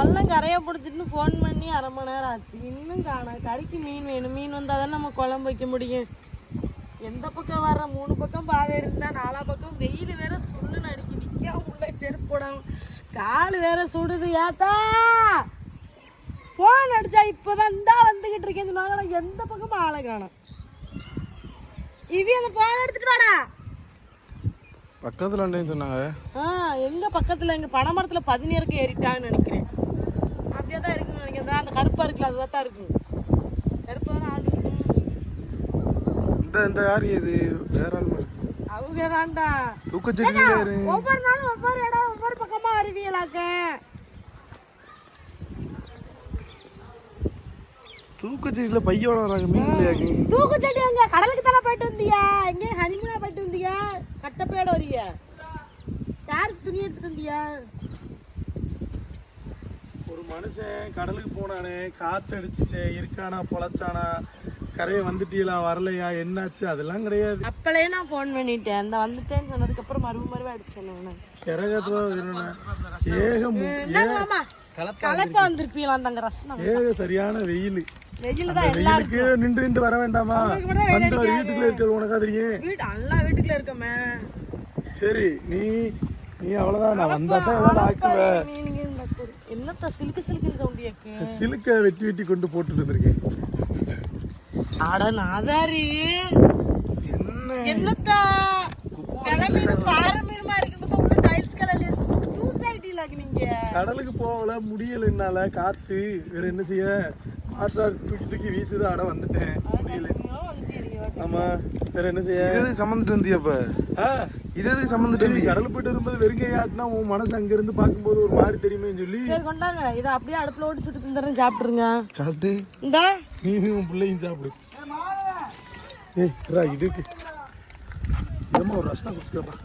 பள்ளம் கரையை பிடிச்சிட்டு ஃபோன் பண்ணி அரை மணி நேரம் ஆச்சு. இன்னும் காணோம். கறிக்கு மீன் வேணும். மீன் வந்தால் தான் நம்ம குழம்பு வைக்க முடியும். எந்த பக்கம் வர்ற? மூணு பக்கம் பாதை இருந்தா நாலா பக்கம். வெயில் வேற சுள்ளுன்னு அடிக்கி நிற்காம உள்ள செருப்பு போடாம கால் வேற சுடுது. ஏத்தா! ஃபோன் அடிச்சா இப்போதான் இந்தா வந்துகிட்டு இருக்கேன்னு சொன்னாங்க. எந்த பக்கமும் ஆளை காணோம். இவி அந்த ஃபோன் எடுத்துட்டு வாடா. பக்கத்தில் சொன்னாங்க. ஆ எங்க பக்கத்துல? எங்க பனைமரத்துல பதினேருக்கு ஏறிட்டான்னு நினைக்கிறேன் அப்படியே தான் இருக்குன்னு நினைக்கிறேன் இந்தா அந்த கருப்பா இருக்குல்ல அதுவா தான் இருக்கு கருப்பா தான் ஆள் இருக்கும் இந்த யார் இது? வேற ஆள் மாதிரி. அவங்க தான்டா தூக்கச்செடியில் யாரு ஒவ்வொரு நாளும் ஒவ்வொரு இடம் ஒவ்வொரு பக்கமா அறிவியலாக்க தூக்கச்செடியில் பையோட வராங்க மீன் இல்லையாக்கு தூக்குச்செடி அங்க கடலுக்கு தானே போயிட்டு வந்தியா? எங்க ஹனிமூனா போயிட்டு வந்தியா? கட்டப்பையோட வரியா? யாருக்கு துணி எடுத்துட்டு வந்தியா? ஒரு மனுஷன் கடலுக்கு போனானே காத்து அடிச்சுச்சே இருக்கானா பொழைச்சானா? கரையை வந்துட்டீங்களா? வரலையா? என்னாச்சு? அதெல்லாம் கிடையாது. அப்பளே நான் ஃபோன் பண்ணிட்டேன். அந்த வந்துட்டேன்னு சொன்னதுக்கு அப்புறம் மறுப மறுப அடிச்சேன் கிரகத்துல என்னன்னா ஏக மு- இந்தாங்க மாமா கலக்க வந்திருப்பீங்களா? அந்த ரசனம் ஏக சரியான வெயில். வெயிலுக்கு நின்று நின்று வர வேண்டாமா? வந்து வீட்டுக்குள்ள இருக்கிறது உனக்கா தெரியும் வீடு எல்லாம் வீட்டுக்குள்ள இருக்கமே. சரி நீ நீ அவ்வளவுதான். நான் வந்தா தான் ஏதாவது ஆக்குவேன் என்னத்த சிலுக்கு சிலுக்குன்னு சவுண்ட் சிலுக்க வெட்டி வெட்டி கொண்டு போட்டுட்டு வந்திருக்கேன். அட நாதாரி. என்ன? என்னத்தா? கிளம்பி பாறை மீனுமா இருக்குன்னு உள்ள டைல்ஸ் லூஸ் நீங்க? கடலுக்கு போகல முடியல என்னால. காத்து வேற என்ன செய்ய? மாசா தூக்கி தூக்கி வீசுது அட வந்துட்டேன். முடியல. ஆமா. வேற என்ன செய்ய? இது எதுக்கு சம்மந்துட்டு வந்தியா இப்ப? ஆ, இது எதுக்கு சம்மந்துட்டு சரி, வந்தீங்க கடல் போயிட்டு வரும்போது வெறுங்கையாட்டினா உன் மனசு அங்க இருந்து பார்க்கும்போது ஒரு மாதிரி தெரியுமே சொல்லி. சரி கொண்டாங்க. இதை அப்படியே அடுப்புல ஓடி சுட்டு தந்துடுறேன் சாப்பிட்டுருங்க. சாப்பிட்டு. இந்தா. நீனும் உன் பிள்ளையும் சாப்பிடு. ஏய் ரா, இதுக்கு. இதமா ஒரு ரசனா குடிச்சுக்கப்பா.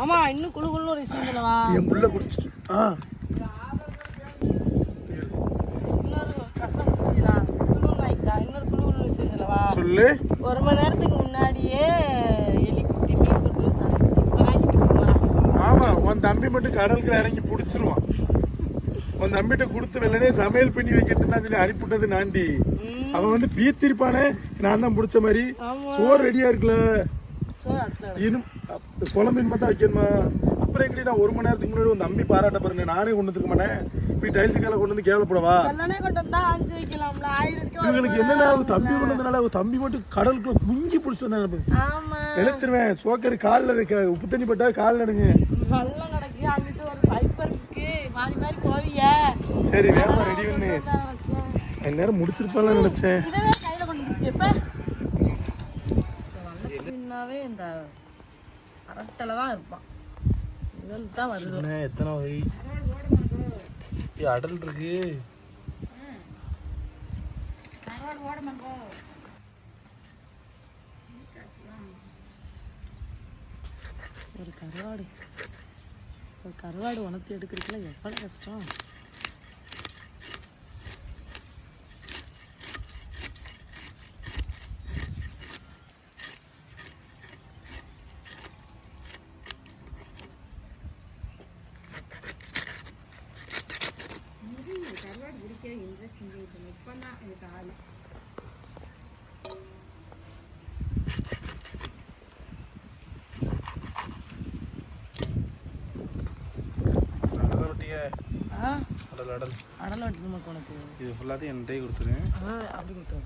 ஆமா இன்னும் குழு குழு ஒரு விஷயம் வா என் புள்ள குடிச்சிட்டு. ஆ. சொல்லு. ஒரு மணி நேரத்துக்கு முன்னாடியே மீன் வாங்கிட்டு போகிறேன் ஆமா உன் தம்பி மட்டும் கடலுக்கு இறங்கி பிடிச்சிருவான். உன் தம்பிட்ட கொடுத்து வெள்ளனே சமையல் பண்ணி வைக்கிறதுனா சொல்லி அனுப்பிவிட்டது நாண்டி அவன் வந்து பீத்திருப்பானே. நான் தான் பிடிச்ச மாதிரி. சோறு ரெடியா இருக்குல்ல. இன்னும் அப்~ குழம்பின் பார்த்தா வைக்கணுமா? அப்புறம் எங்கடி நான் ஒரு மணி நேரத்துக்கு முன்னாடி உன் தம்பி பாராட்ட பாருங்க. நானே கொண்டு வந்துருக்க மாட்டேன். இப்படி டைல்ஸ் கால கொண்டு வந்து கேவலப்படவா? வந்தா இவங்களுக்கு என்னன்னா தம்பி கொண்டு வந்தனால தம்பி மட்டும் கடலுக்குள்ள குஞ்சு பிடிச்சிட்டு வந்தாங்க ஆமா. எழுத்துருவேன் சோக்கர் காலில் இருக்க உப்பு தண்ணி பட்டா காலில் நடுங்க சரி வேகமா ரெடி பண்ணு. நேரம் முடிச்சிருப்பான்னு நினைச்சேன். இதே கையில கொண்டு வந்து எப்ப? பின்னாவே இந்த அரட்டல தான் இருப்பான். தான் வருது. எத்தனை வகை அடல் இருக்கு. ஒரு கருவாடு. ஒரு கருவாடு உணர்த்தி எடுக்கிறதுக்குள்ள எவ்வளோ கஷ்டம் அடல் ரொட்டியே ஆ அடல் அடல் நமக்கு உனக்கு. இது ஃபுல்லாத்தையும் என்கிட்டயே கொடுத்துரு. அப்படி கொடுத்து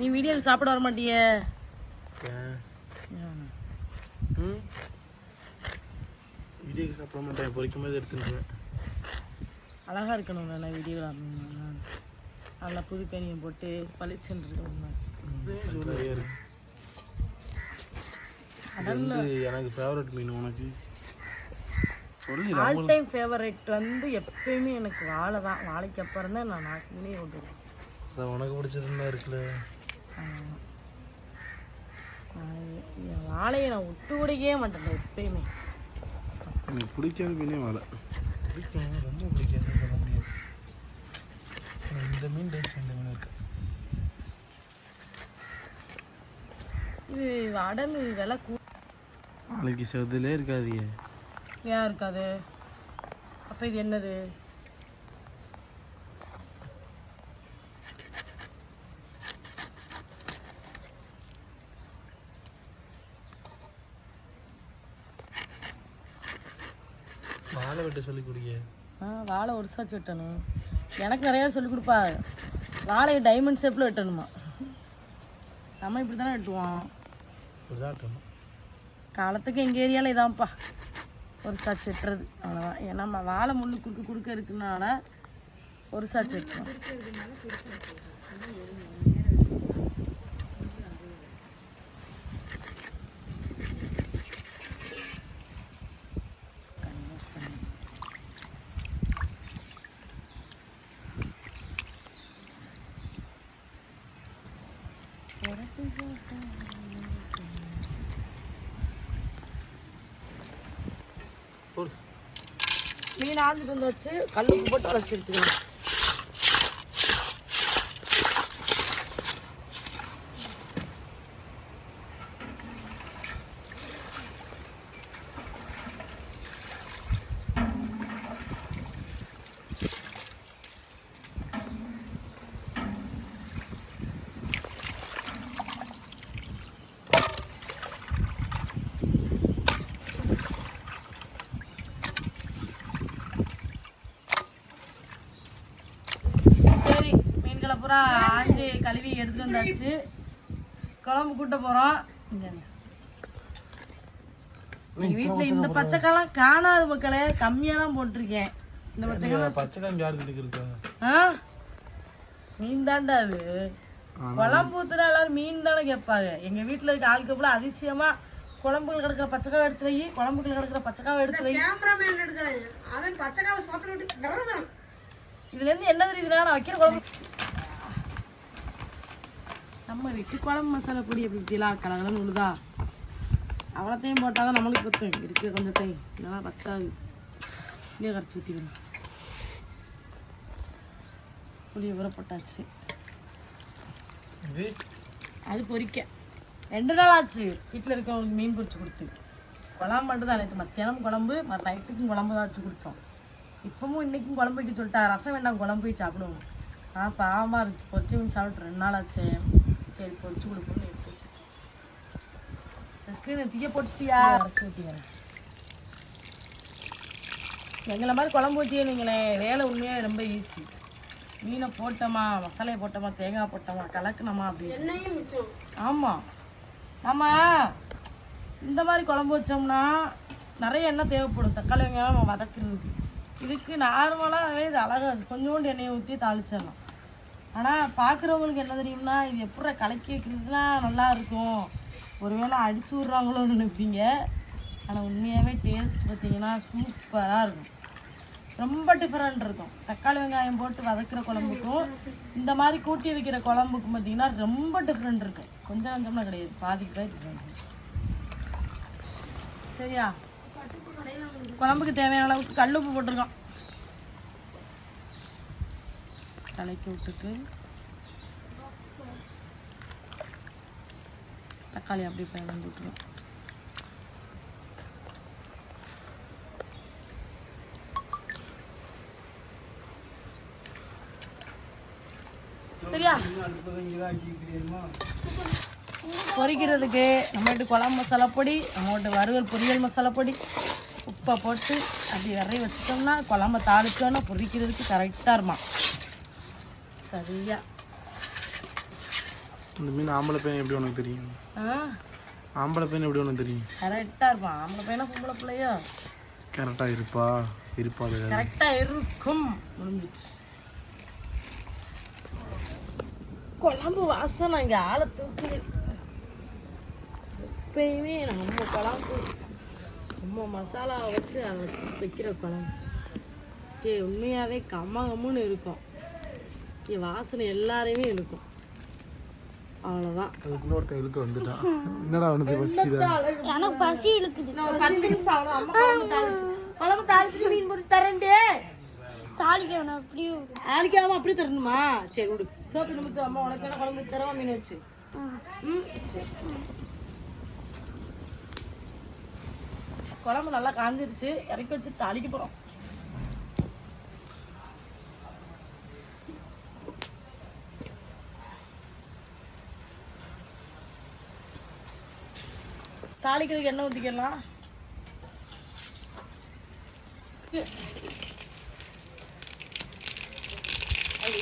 நீ வீடியோக்கு சாப்பிட வர மாட்டியே? வீடியோக்கு சாப்பிட மாட்டேன் பொறிக்கும் போது எடுத்துருக்கேன் அழகா இருக்கணும் நான் வீடியோ நல்லா புது பேனியம் போட்டு பளிச்சுன்னு இருக்கணும் எனக்கு ஃபேவரட் மீன் உனக்கு. சொல்லி ஆல் டைம் ஃபேவரட் வந்து எப்பயுமே எனக்கு வாழை தான். வாழைக்கு அப்புறம் தான் நான் நாக்குமே விடுவேன் அதான் உனக்கு பிடிச்சதுன்னு இருக்குல்ல? என் வாழையை நான் விட்டு கொடுக்கவே மாட்டேன் எப்பயுமே. எனக்கு பிடிக்காத மீனே வாழை. பிடிக்கும் ரொம்ப பிடிக்காதுன்னு சொல்ல முடியாது. இந்த மீன் டேஸ்ட் இந்த மீன் இருக்கு. இது அடல் விலை கூ நாளைக்கு செவதுலே இருக்காதியே ஏன் இருக்காது? அப்போ இது என்னது? வாழை வெட்ட சொல்லி குடிக்க ஆ வாழை ஒரு சாச்சு வெட்டணும். எனக்கு நிறையா சொல்லி கொடுப்பா. வாழையை டைமண்ட் ஷேப்பில் வெட்டணுமா? நம்ம இப்படி தானே வெட்டுவோம் காலத்துக்கு எங்கள் ஏரியாவில் இதான்ப்பா. ஒரு சாச்சு வெட்டுறது. அவ்வளோதான் ஏன்னா நம்ம வாழை முள்ளு குறுக்கு குறுக்க இருக்குனால ஒரு சாச்சு வெட்டுறோம் போடு மீன் வந்தாச்சு கல்லுக்கு போட்டு அலசி எடுத்துக்கலாம் சரி மீன்களை பூரா ஆஞ்சி கழுவி எடுத்துட்டு வந்தாச்சு. குழம்பு கூட்ட போகிறோம் எங்கள் வீட்டில் இந்த பச்சைக்காலாம் காணாது மக்களே. கம்மியாக தான் போட்டிருக்கேன். இந்த பச்சைக்காய் ஆ? மீன் தாண்டா அது குழம்பு ஊத்துனா எல்லாரும் மீன் தானே கேட்பாங்க. எங்கள் வீட்டில் இருக்க ஆளுக்கு போல அதிசயமாக குழம்புகள் கிடக்கிற பச்சைக்காவை எடுத்து வை குழம்புகள் கிடக்கிற பச்சைக்காவை எடுத்து வை. கேமராமேன் எடுக்கிறேன் அவன் பச்சைக்காவை சோத்துல விட்டு இதுலேருந்து என்ன தெரியுதுன்னா நான் வைக்கிற குழம்பு நம்ம வீட்டு குழம்பு மசாலா பொடி எப்படி பற்றிலாம் கலகலன்னு உழுதா? அவ்வளோத்தையும் போட்டால் தான் நம்மளுக்கு பத்தும். இருக்கு கொஞ்சத்தையும் இல்லைனா பத்தாது. புளியை கரைச்சி ஊற்றிக்கணும் புளியை ஊற போட்டாச்சு. அது பொரிக்க ரெண்டு நாள் ஆச்சு. வீட்டில் இருக்கவங்களுக்கு மீன் பொரிச்சு கொடுத்து. குழம்பு மட்டும் தான் நேற்று மத்தியானம் குழம்பு மற்ற நைட்டுக்கும் குழம்பு தான் வச்சு கொடுத்தோம். இப்பவும் இன்னைக்கும் குழம்பு வைக்க சொல்லிட்டா. ரசம் வேண்டாம் குழம்பு போய் சாப்பிடுவோம். ஆ பாவமாக இருந்துச்சு. பொரிச்சு மீன் சாப்பிட்டு ரெண்டு நாள் ஆச்சு. சரி பொரிச்சு கொடுப்போம்னு எடுத்து வச்சு ஸ்க்ரீனை தீய போட்டியா அரைச்சி ஊற்றிக்கிறேன் எங்களை மாதிரி குழம்பு வச்சுக்கினீங்களேன் வேலை உண்மையாக ரொம்ப ஈஸி மீனை போட்டோமா மசாலையை போட்டோமா தேங்காய் போட்டோமா கலக்குனோமா அப்படி. ஆமாம் நம்ம இந்த மாதிரி குழம்பு வச்சோம்னா நிறைய எண்ணெய் தேவைப்படும். தக்காளி வெங்காயம் நம்ம வதக்குறதுக்கு. இதுக்கு நார்மலாகவே இது அழகாக கொஞ்சோண்டு எண்ணெயை ஊற்றி தாளிச்சிடலாம். ஆனால் பார்க்குறவங்களுக்கு என்ன தெரியும்னா இது எப்படி கலக்கி வைக்கிறதுனா நல்லா இருக்கும். ஒருவேளை அடிச்சு விட்றாங்களோன்னு நினைப்பீங்க. ஆனால் உண்மையாகவே டேஸ்ட் பார்த்தீங்கன்னா சூப்பராக இருக்கும். ரொம்ப டிஃப்ரெண்ட் இருக்கும். தக்காளி வெங்காயம் போட்டு வதக்கிற குழம்புக்கும் இந்த மாதிரி கூட்டி வைக்கிற குழம்புக்கும் பார்த்தீங்கன்னா ரொம்ப டிஃப்ரெண்ட் இருக்கும். கொஞ்சம் கொஞ்சம்லாம் கிடையாது. பாதிக்கு தான் டிஃப்ரெண்ட் சரியா? குழம்புக்கு தேவையான அளவுக்கு கல்லுப்பு போட்டிருக்கோம் கலக்கி விட்டுட்டு தக்காளி அப்படியே பயந்து விட்டுருவோம் சரியா? பொரிக்கிறதுக்கு நம்மகிட்ட குழம்பு மசாலா பொடி நம்மகிட்ட வறுவல் பொரியல் மசாலா பொடி உப்பை போட்டு அப்படி விரைய வச்சிட்டோம்னா குழம்ப தாளிச்சோன்னா பொரிக்கிறதுக்கு கரெக்டாக இருமா சரியா. இந்த மீன் ஆம்பளை பையன் எப்படி உனக்கு தெரியும்? ஆ. ஆம்பளை பையன் எப்படி உனக்கு தெரியும்? கரெக்டாக இருப்பான். ஆம்பளை பையனா பொம்பளை பிள்ளையோ? கரெக்டாக இருப்பா. இருப்பாது கரெக்டாக இருக்கும். முடிஞ்சிச்சு குழம்பு வாசனை இங்கே ஆளை தூக்குது. எப்பயுமே நம்ம குழம்பு நம்ம மசாலாவை வச்சு அதை வச்சு வைக்கிற குழம்பு. ஏ உண்மையாகவே கம்ம கம்முன்னு இருக்கும். வாசனை எல்லாரையுமே இருக்கும் அவ்வளோதான் அதுக்குள்ள ஒருத்தன் இழுத்து வந்துட்டான். என்னடா அவனுக்கு பசிக்குதா எனக்கு பசி இழுக்குது. நான் ஒரு பத்து நிமிஷம் அவ்வளோ அம்மா குழம்பு தாளிச்சு குழம்பு மீன் பொரிச்சு தரேன்டே. தாளிக்க வேணாம் அப்படியே நாளைக்கு அம்மா அப்படி தரணுமா? சரி விடு. சோத்து நிமித்து அம்மா உனக்கு என்ன குழம்பு தரவா? மீன் வச்சு. ம் சரி. குழம்பு நல்லா காஞ்சிருச்சு. இறக்கி வச்சு தாளிக்க போகிறோம் தாளிக்கிறதுக்கு எண்ணெய் ஊற்றிக்கலாம்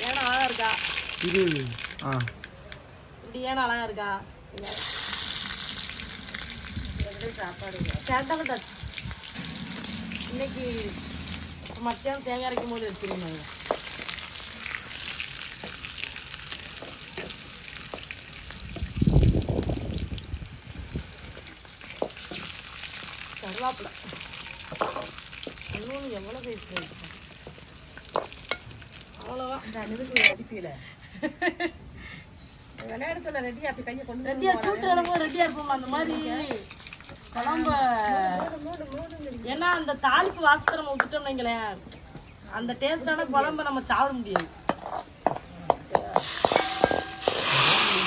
ஏன்னா அழகா இருக்கா? இது ஆ. இப்படி ஏன்னா அழகா இருக்கா? சேட்டால டச் இன்னைக்கு மத்தியானம் தேங்காய் அரைக்கும் போது எடுத்துருந்தாங்க கருவாப்பிலை இன்னொன்று எவ்வளோ பேசுகிறேன் அவ்வளோதான் இந்த அனுபவி அடிப்பீல. விளையாடுறதுல ரெடி அப்படி கையை கொண்டு ரெடியா சூட்டு ரெடியா இருப்போம் அந்த மாதிரி குழம்ப. ஏன்னா அந்த தாளிப்பு வாசத்தை நம்ம விட்டுட்டோம் வைங்களேன் அந்த டேஸ்டான குழம்ப நம்ம சாப்பிட முடியாது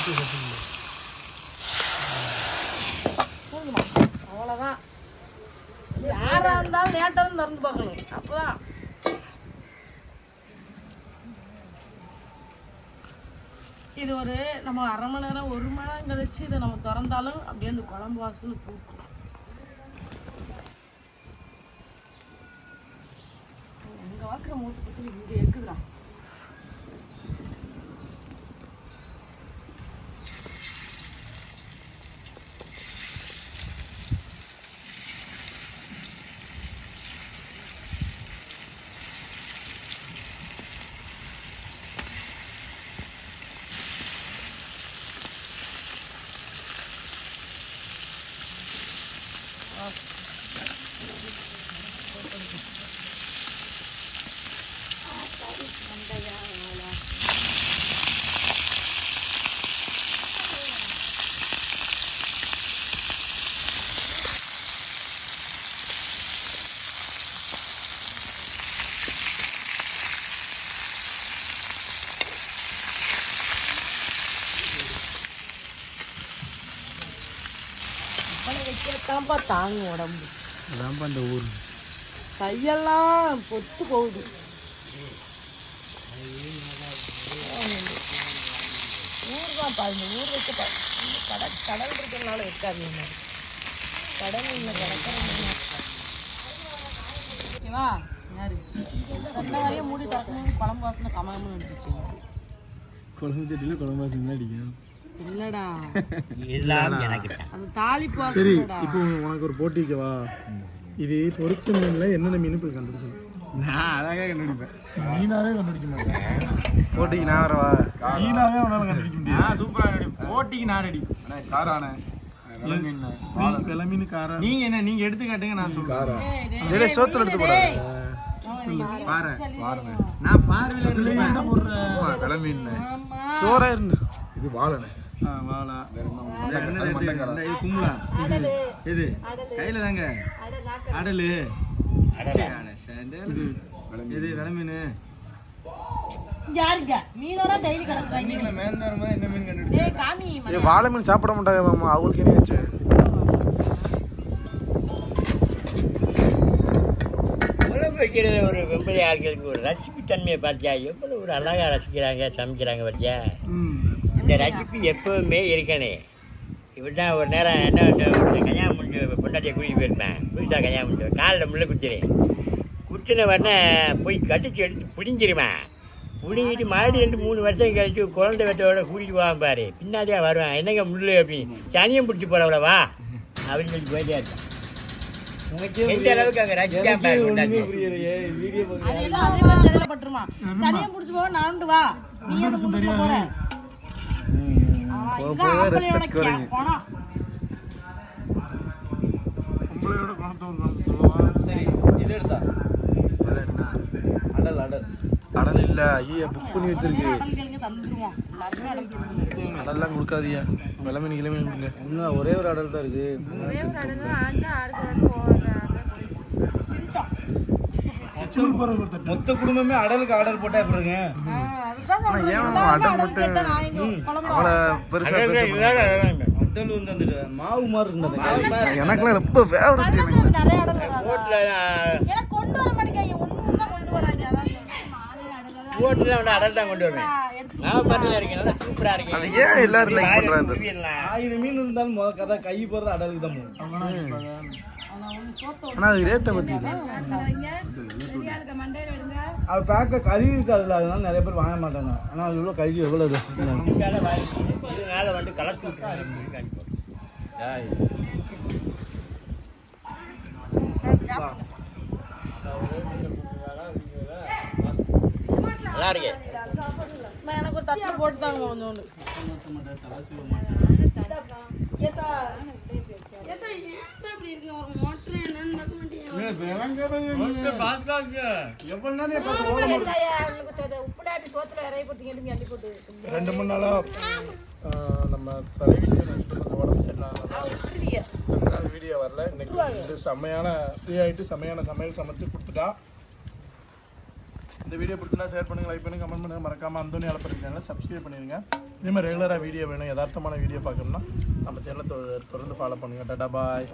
போதுமா? அவ்வளவுதான் யாரா திறந்து பார்க்கணும் அப்பதான் இது ஒரு நம்ம அரை மணி நேரம் ஒரு மணி நேரம் கழிச்சு இதை நம்ம திறந்தாலும் அப்படியே அந்த குழம்பு வாசல் பூக்கும் எங்க வாக்குற மூட்டை பற்றி இங்கே இருக்குதுடா அப்பளை வைக்கிறதான்ப்பா தாங்கும் உடம்பு. அதான்ப்பா இந்த ஊர். கையெல்லாம் பொத்து போகுது. ஊர் தான் பாருங்க ஊர் வைக்க கடல் கடல் இருக்கிறதுனால வைக்காது என்ன கடல் இல்லை மீன். ஓகேவா? யாரு சொன்ன வரையும் மூடி திறக்கணும் குழம்பு வாசனை கமகம்னு அடிச்சிச்சு குழம்பு சட்டியில் குழம்பு வாசம் தான் அடிக்கும். இல்லடா. எல்லாம் எனக்கு அந்த தாளிப்பு சரி இப்போ உனக்கு ஒரு போட்டி வைக்கவா? இது பொரிச்ச மீனில் என்னென்ன மீன் போய் கண்டுபிடிக்கணும்? நான் அழகாக கண்டுபிடிப்பேன். மீனாவே கண்டுபிடிக்க மாட்டேன். போட்டிக்கு நான் வரவா? மீனாவே உன்னால கண்டுபிடிக்க முடியாது. நான் சூப்பராக ரெடி. போட்டிக்கு நான் ரெடி. அண்ணா காரானே வெள்ளை மீன் காரம் நீங்க என்ன நீங்க எடுத்து காட்டுங்க நான் சொல்றேன். டேய் சோத்துல எடுத்து போட பாரு பாருங்க நான் பார்வையில இருந்து என்ன போடுற? விலை மீன். சோறா இருந்து. இது வாழனே வாழா இது? கும்பலா இது கையில தாங்க. அடலு. இது விலை மீன் யாருங்க? மீனோட டெய்லி கிடக்குறாங்க மேந்தாரமா என்ன மீன் கண்டுபிடி டேய் காமி ஏய் வாழை மீன் சாப்பிட மாட்டாங்க அவங்களுக்கு என்ன வைக்கிறது ஒரு வெம்பளி ஆட்களுக்கு ஒரு ரசிப்பு தன்மையை பார்த்தியா? எவ்வளோ ஒரு அழகாக ரசிக்கிறாங்க சமைக்கிறாங்க பார்த்தியா? இந்த ரசிப்பு எப்பவுமே இருக்கணும் இப்படி தான் ஒரு நேரம் என்ன கல்யாணம் முடிஞ்சு பொண்டாட்டியை கூட்டிகிட்டு போயிருப்பேன். புதுசாக கல்யாணம் முடிஞ்சு காலில் முள்ள குத்தினேன் குத்தின உடனே போய் கடிச்சு எடுத்து பிடிங்கிருவேன். பிடிங்கிட்டு மறுபடியும் ரெண்டு மூணு வருஷம் கழிச்சு குழந்தை வெட்டோட கூட்டிகிட்டு போவான் பாரு. பின்னாடியே வருவேன். என்னங்க முள்ளு அப்படின்னு சனியம் பிடிச்சி போகிறவளவா அப்படின்னு சொல்லி போயிட்டே இருப்பேன். எந்த அளவுக்கு அங்கே ரசிக்காம பாரு பொண்டாட்டி. அதெல்லாம் அதே மாதிரி சரியில பட்டுருமா சனியை புடிச்சு போக நான்டு வா. நீ அந்த முன்னுக்குள்ள போற ஆ, இதுதான் ஆம்பளையோட கே- குணம். உங்களையோட குணத்தை ஒரு குணத்தை சொல்லவா சரி இது எடுத்தா? அடல் அடல். அடல் இல்ல ஐயா புக் பண்ணி வச்சிருக்கு. அடல்லாம் கொடுக்காதீங்க வெள்ளை மீன் கிளை மீன் கொடுங்க. இன்னும் ஒரே ஒரு அடல் தான் இருக்கு. மொத்த குடும்பமே அடலுக்கு ஆர்டர் போட்டா பாருங்க மாவு மாதிரி இருந்தது. எனக்குலாம் ரொம்ப ஃபேவரட் ஏன்னா கொண்டு வருவேன். நான் பக்கத்தில் இருக்கேன் நல்லா சூப்பராக இருக்கேன் ஏன் எல்லாரும் லைக். ஆயிரம் மீன் இருந்தாலும் முத கதை கை போறது அடலுக்கு தான் போகும். ஆனா அது ரேட்டை எடுங்க அது பார்க்க கழுவி இருக்காதுல்ல அதனால நிறைய பேர் வாங்க மாட்டாங்க. ஆனா அது உள்ள கழுவி எவ்வளவு இது? இதுக்காக வாங்கி இதனால வந்து கலர் நல்லா இருக்கு எனக்கு ஒரு தட்டு போட்டு தாங்க கொஞ்சோண்டு ரெண்டு மூணு நாளா நம்ம தலைவிக்கு உடம்பு நாள் வீடியோ வரல. இன்னைக்கு வந்து செம்மையான ஃப்ரீ ஆகிட்டு செம்மையான சமையல் சமைச்சு கொடுத்துட்டா. இந்த வீடியோ பிடிச்சினா ஷேர் பண்ணுங்க லைக் பண்ணுங்க கமெண்ட் பண்ணுங்க. மறக்காம அந்தோனி அலப்பறி சேனலை சப்ஸ்கிரைப் பண்ணிடுங்க இதே மாதிரி ரெகுலராக வீடியோ வேணும். யதார்த்தமான வீடியோ பார்க்கணும்னா நம்ம சேனலை தொடர்ந்து ஃபாலோ பண்ணுங்க. டாடா பாய்.